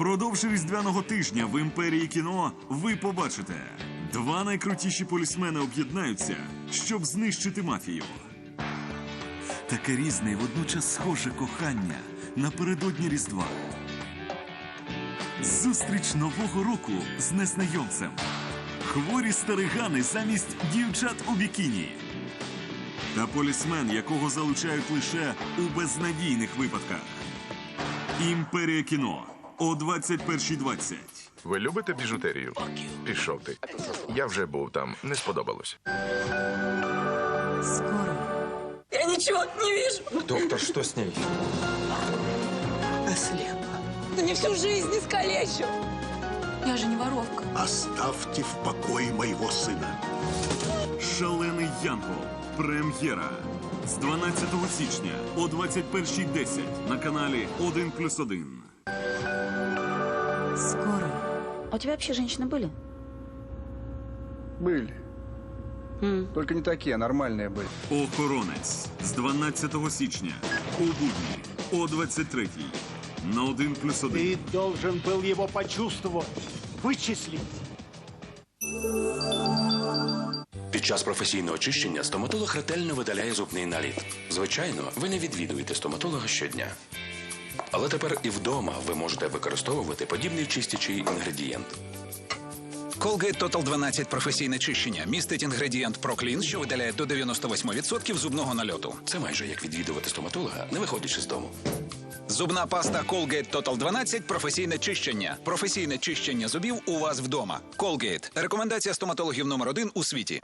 Впродовж різдвяного тижня в імперії кіно ви побачите два найкрутіші полісмени об'єднаються, щоб знищити мафію. Таке різне і водночас схоже кохання напередодні Різдва. Зустріч нового року з незнайомцем. Хворі старигани замість дівчат у бікіні. Та полісмен, якого залучають лише у безнадійних випадках. Імперія кіно о 21.20. Ви любите біжутерію? Пішов ти. Я вже був там, не сподобалось. Скоро. Я ничего не вижу. Доктор, что с ней? Ослепла. Да не всю жизнь искалечу. Я же не воровка. Оставьте в покое моего сына. Шалений Янгол. Прем'єра. З 12 січня о 21.10 на каналі 1 плюс 1. Скоро. А у тебя вообще женщины были? Были. Только не такие, а нормальные были. Охоронець з 12 січня у будні о 23 на 1 плюс 1. Ты должен был его почувствовать, вычислить. Під час професійного очищення стоматолог ретельно видаляє зубний наліт. Звичайно, ви не відвідуєте стоматолога щодня. Але тепер і вдома ви можете використовувати подібний чистячий інгредієнт. Colgate Total 12 професійне чищення містить інгредієнт Проклін, що видаляє до 98% зубного нальоту. Це майже як відвідувати стоматолога, не виходячи з дому. Зубна паста Colgate Total 12 професійне чищення. Професійне чищення зубів у вас вдома. Colgate. Рекомендація стоматологів номер один у світі.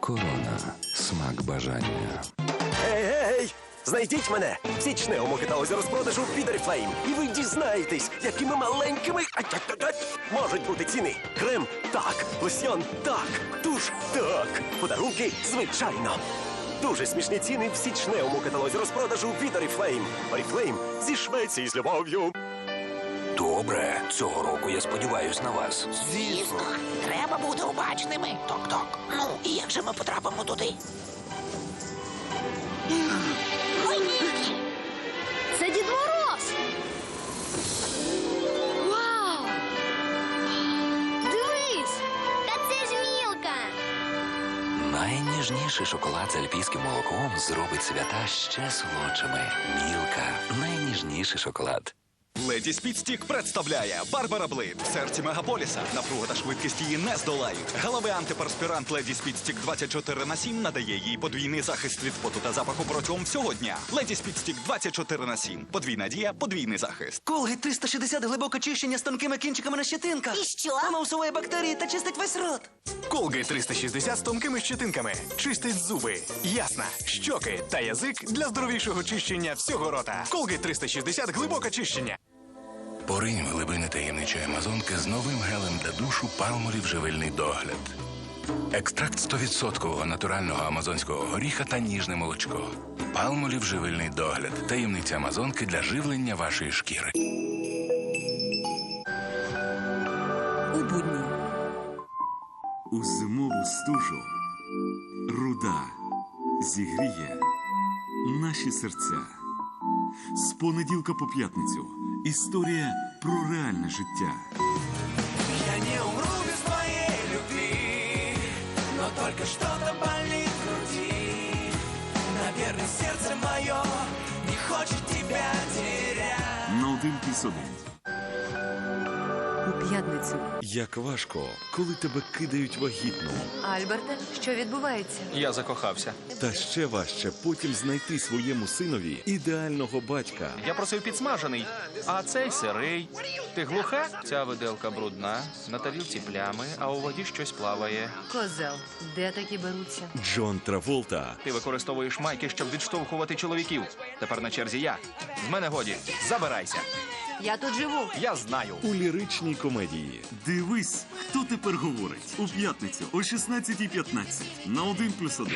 Корона. Смак бажання. Ей, ей! Знайдіть мене в січневому каталозі розпродажу Флейм, і ви дізнаєтесь, якими маленькими можуть бути ціни. Крем так, лосьйон так, туш так, подарунки звичайно. Дуже смішні ціни в січневому каталозі розпродажу від Oriflame. Oriflame зі Швеції з любов'ю. Добре, цього року я сподіваюсь на вас. Звісно, треба бути обачними. Ток-ток. Ну, і як же ми потрапимо туди? Це Дід Мороз! Вау! Дивись! Та це ж мілка! Найніжніший шоколад з альпійським молоком зробить свята ще солодшими. Мілка. Найніжніший шоколад. Леді Спідстік представляє Барбара Блейд в серці мегаполіса. Напруга та швидкість її не здолають. Галавий антиперспірант Леді Спідстік 24 на 7 надає їй подвійний захист від поту та запаху протягом всього дня. Леді Спідстік 24 на 7. Подвійна дія, подвійний захист. Колгейт 360 глибоке чищення з тонкими кінчиками на щетинках. І що? Воно усуває бактерії та чистить весь рот. Колгейт 360 з тонкими щетинками. Чистить зуби, ясна, щоки та язик для здоровішого чищення всього рота. Колгейт 360 глибоке чищення. Поринь в глибини таємничої амазонки з новим гелем для душу палмолів живильний догляд. Екстракт 100% натурального амазонського горіха та ніжне молочко. Палмолів живильний догляд. Таємниця амазонки для живлення вашої шкіри. У будні. У зимову стужу руда зігріє наші серця. З понеділка по п'ятницю історія про реальне життя. Я не умру без твоей любви, но только что-то болит в груди. Наверное, сердце мое не хочет тебя терять. На один плюс один. У п'ятницю. Як важко, коли тебе кидають вагітну. Альберте, що відбувається? Я закохався. Та ще важче потім знайти своєму синові ідеального батька. Я просив підсмажений, а цей сирий. Ти глуха? Ця виделка брудна, на тарілці плями, а у воді щось плаває. Козел. Де такі беруться? Джон Траволта Ти використовуєш майки, щоб відштовхувати чоловіків. Тепер на черзі я. З мене годі. Забирайся. Я тут живу. Я знаю. у ліричній комедії. Дивись, хто тепер говорить у п'ятницю о 16.15 на 1+,1.